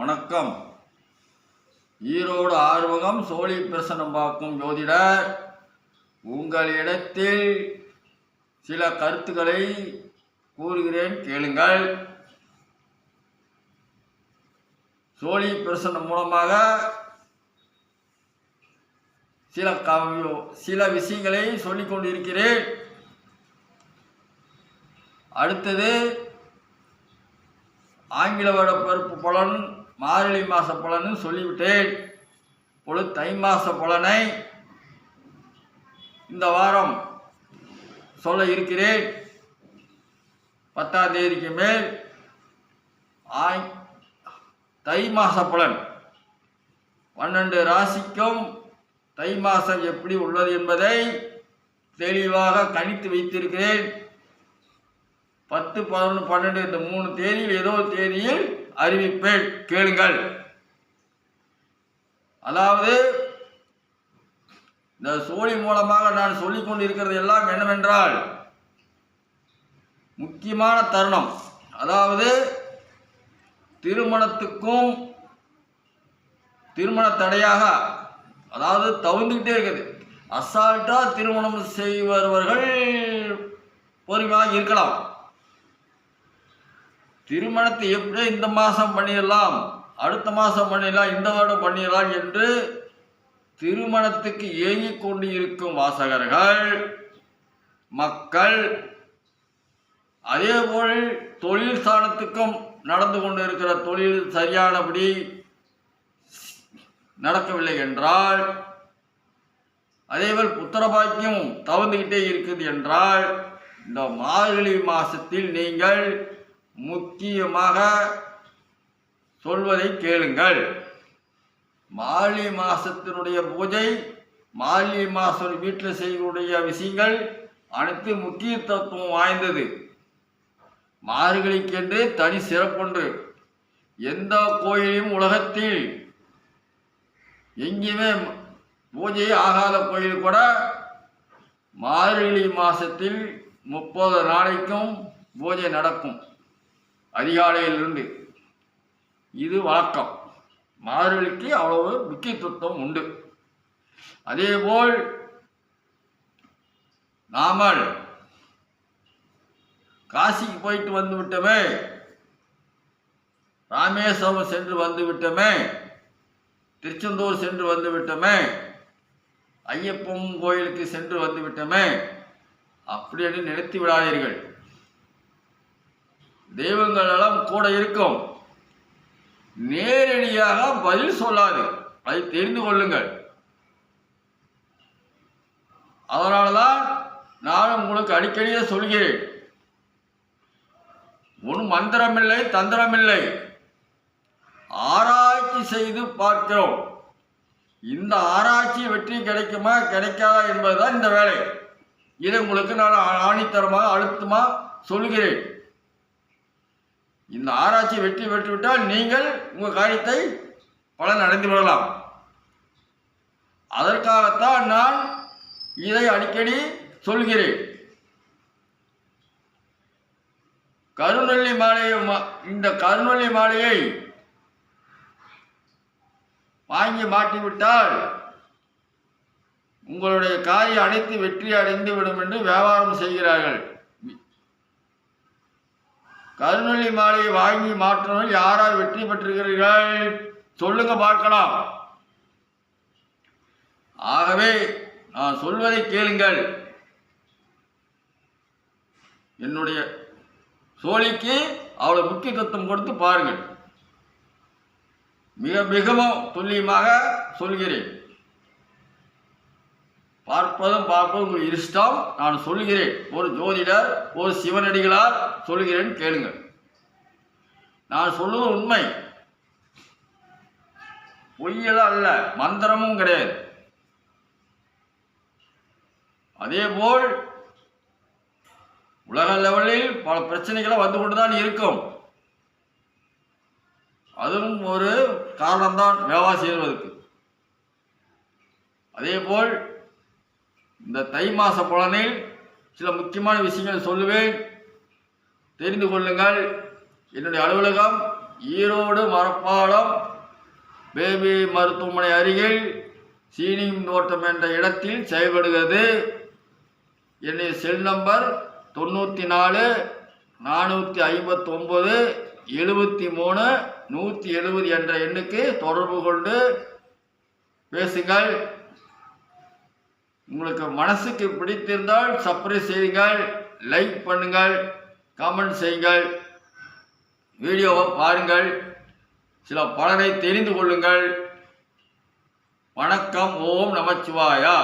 வணக்கம். ஈரோடு ஆர்வகம் சோழி பிரசனம் பார்க்கும் ஜோதிடர் உங்களிடத்தில் சில கருத்துக்களை கூறுகிறேன் கேளுங்கள். சோழி பிரசனம் மூலமாக சில கவியோ சில விஷயங்களை சொல்லிக் கொண்டிருக்கிறேன். அடுத்தது ஆங்கில வருட பிறப்பு பலன் மார்கழி மாத பலன்னு சொல்லிவிட்டேன். பொழுது தை மாத பலனை இந்த வாரம் சொல்ல இருக்கிறேன். பத்தாம் தேதிக்கு மேல் ஆய் தை மாத பலன். பன்னெண்டு ராசிக்கும் தை மாதம் எப்படி உள்ளது என்பதை தெளிவாக கணித்து வைத்திருக்கிறேன். பத்து பதினொன்று பன்னெண்டு இந்த மூணு தேதியில் ஏதோ ஒரு தேதியில் அறிவிப்பேன் கேளுங்கள். அதாவது இந்த சோழி மூலமாக நான் சொல்லிக் கொண்டிருக்கிறது எல்லாம் என்னவென்றால் முக்கியமான தருணம். அதாவது திருமணத்துக்கும் திருமண தடையாக அதாவது தவிர்ந்துக்கிட்டே இருக்குது. அசால்ட்டாக திருமணம் செய்வர்கள் பொறுமையாக இருக்கலாம். திருமணத்தை எப்படி இந்த மாதம் பண்ணிடலாம்? அடுத்த மாதம் பண்ணிடலாம் இந்த வருடம் பண்ணிடலாம் என்று திருமணத்துக்கு ஏங்கிக் கொண்டு இருக்கும் வாசகர்கள் மக்கள் அதேபோல் தொழில் ஸ்தானத்துக்கும் நடந்து கொண்டு இருக்கிற தொழில் சரியானபடி நடக்கவில்லை என்றால் அதேபோல் புத்திரபாக்கியம் தவந்துகிட்டே இருக்குது என்றால் இந்த மார்கழி மாசத்தில் நீங்கள் முக்கியமாக சொல்வதை கேளுங்கள். மாலி மாசத்தினுடைய பூஜை மார்கழி மாசம் வீட்டில் செய்யக்கூடிய விஷயங்கள் அனைத்து முக்கியத்துவம் வாய்ந்தது. மார்கழிக்கென்று தனி சிறப்புண்டு. எந்த கோயிலும் உலகத்தில் எங்கேயுமே பூஜை ஆகாத கோயில் கூட மார்கழி மாசத்தில் முப்பது நாளைக்கும் பூஜை நடக்கும். அதிகாலையிலிருந்து. இது வழக்கம். மார்கழிக்கு அவ்வளவு முக்கியத்துவம் உண்டு. அதேபோல் நாமல் காசிக்கு போயிட்டு வந்து விட்டோமே. ராமேஸ்வரம் சென்று வந்து விட்டோமே. திருச்செந்தூர் சென்று வந்து விட்டோமே. ஐயப்பன் கோயிலுக்கு சென்று வந்து விட்டோமே. அப்படி என்று நினைத்து விடாதீர்கள். தெய்வங்கள் எல்லாம் கூட இருக்கும். நேரடியாக பதில் சொல்லாது. அதை தெரிந்து கொள்ளுங்கள். அதனால தான் நான் உங்களுக்கு அடிக்கடியே சொல்கிறேன். உன் மந்திரமில்லை தந்திரமில்லை. ஆராய்ச்சி செய்து பார்க்கிறோம். இந்த ஆராய்ச்சி வெற்றி கிடைக்குமா கிடைக்காதா என்பதுதான் இந்த வேலை. இதை உங்களுக்கு நான் ஆணித்தரமாக அழுத்தமாக சொல்கிறேன். இந்த ஆராய்ச்சி வெற்றி பெற்றுவிட்டால் நீங்கள் உங்கள் காரியத்தை பலன் அடைந்து விடலாம் அதற்காகத்தான் நான் இதை அடிக்கடி சொல்கிறேன். கருநெல்லி மாலையை மா- இந்த கருநெல்லி மாலையை வாங்கி மாட்டிவிட்டால் உங்களுடைய காரியம் அனைத்து வெற்றி அடைந்து விடும் என்று வியாபாரம் செய்கிறார்கள். கருநெல்லி மாலையை வாங்கி மாற்றவர்கள் யாரால் வெற்றி பெற்றிருக்கிறீர்கள்? சொல்லுங்க பார்க்கலாம். ஆகவே நான் சொல்வதை கேளுங்கள். என்னுடைய சோழிக்கு அவ்வளவு முக்கியத்துவம் கொடுத்து பாருங்கள். மிக மிகவும் துல்லியமாக சொல்கிறேன். பார்ப்பதும் பார்ப்பதும் உங்கள் இஷ்டம். நான் சொல்கிறேன் ஒரு ஜோதிடர் ஒரு சிவனடிகளார் சொல்கிறேன் கேளுங்கள். நான் சொல்லுவது உண்மை. பொய்யெல்லாம் அல்ல மந்திரமும் கிடையாது. அதேபோல் உலக லெவலில் பல பிரச்சனைகளை வந்து கொண்டு தான் இருக்கும். அதுவும் ஒரு காரணம்தான் வேலை செய்வதற்கு. அதேபோல் இந்த தை மாச பலனில் சில முக்கியமான விஷயங்கள் சொல்லுவேன். தெரிந்து கொள்ளுங்கள். என்னுடைய அலுவலகம் ஈரோடு மரப்பாலம் பேபி மருத்துவமனை அருகில் சீனியும் தோட்டம் என்ற இடத்தில் செயல்படுகிறது. என்னுடைய செல் நம்பர் தொண்ணூற்றி நாலு நானூற்றி ஐம்பத்தொம்பது எழுபத்தி மூணு நூற்றி எழுபது என்ற எண்ணுக்கு தொடர்பு கொண்டு பேசுங்கள். உங்களுக்கு மனசுக்கு பிடித்திருந்தால் சப்ரைஸ் செய்யுங்கள் லைக் பண்ணுங்கள் கமெண்ட் செய்யுங்கள் வீடியோவை பாருங்கள் சில பலரை தெரிந்து கொள்ளுங்கள். வணக்கம் ஓம் நமச்சிவாயா.